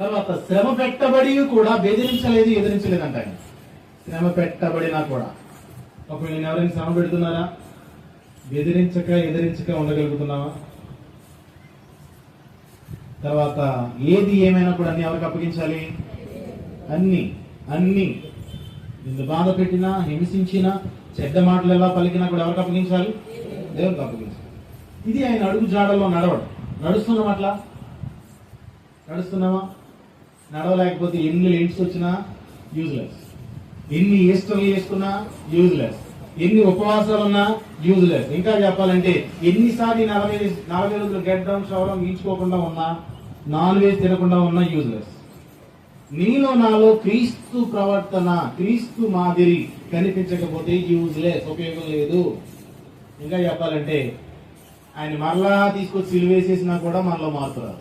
తర్వాత శ్రమ పెట్టబడి కూడా బెదిరించలేదు ఎదిరించలేదంట ఆయన శ్రమ పెట్టబడినా కూడా. ఒకవేళ నేను ఎవరైనా శ్రమ పెడుతున్నారా? బెదిరించక ఎదిరించక ఉండగలుగుతున్నావా? తర్వాత ఏది ఏమైనా కూడా అన్ని ఎవరికి అప్పగించాలి? అన్ని అన్ని. నిన్ను బాధ పెట్టినా హింసించినా చెడ్డ మాటలు ఎలా పలికినా కూడా ఎవరికి అప్పగించాలి? దేవునికి అప్పగించాలి. ఇది ఆయన అడుగు జాడలో నడవడం. నడుస్తున్నాం అట్లా? నడుస్తున్నామా నడవలేకపోతే ఎన్ని లెంట్స్ వచ్చినా యూజ్లెస్ ఎన్ని ఈస్టర్లు చేసుకున్నా యూజ్లెస్ ఎన్ని ఉపవాసాలు ఉన్నా యూజ్లెస్ ఇంకా చెప్పాలంటే ఎన్నిసార్లు నలభై నలభై రోజులు గెడ్డం శవరం షవరం ఈడ్చుకోకుండా ఉన్నా నాన్ వెజ్ తినకుండా ఉన్నా యూజ్లెస్ నీలో నాలో క్రీస్తు ప్రవర్తన క్రీస్తు మాదిరి కనిపించకపోతే యూజ్లెస్ ఉపయోగం లేదు. ఇంకా చెప్పాలంటే ఆయన మరలా తీసుకొచ్చి సిలువేసేసినా కూడా మనలో మార్పు రాదు.